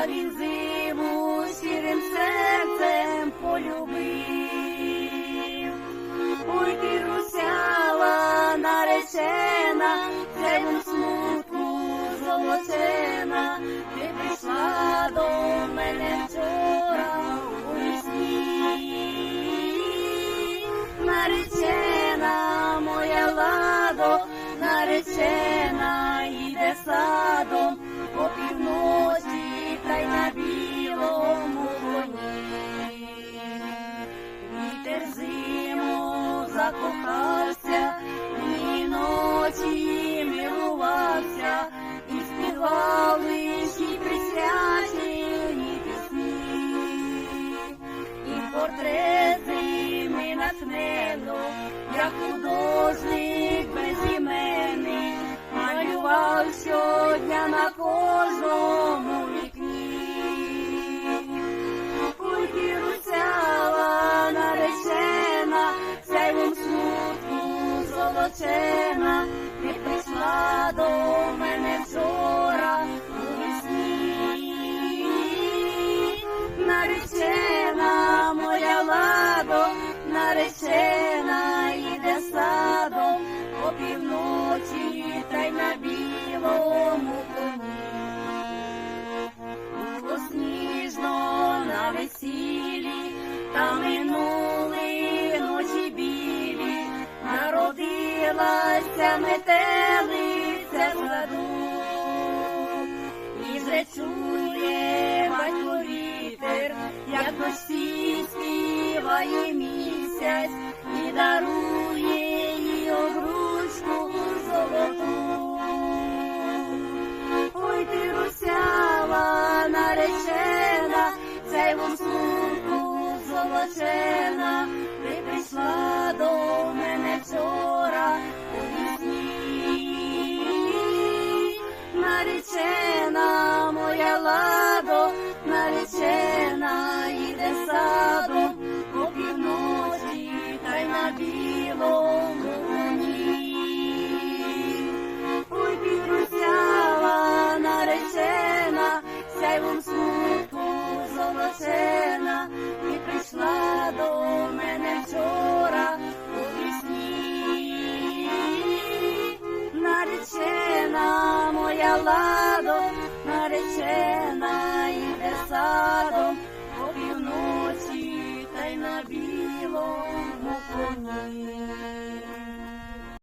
Парі зиму сірим серцем полюбив. натхнено, як художник без імени, малював що. Метелиця, метелиця в саду, і вже чує батько вітер, як дощі співає місяць і дарує їй обручку золоту. Ой, ти русява наречена, цей вам золочена, ти прийшла до мене. ладом, наречена йде садом, по півночі та й на білому коні.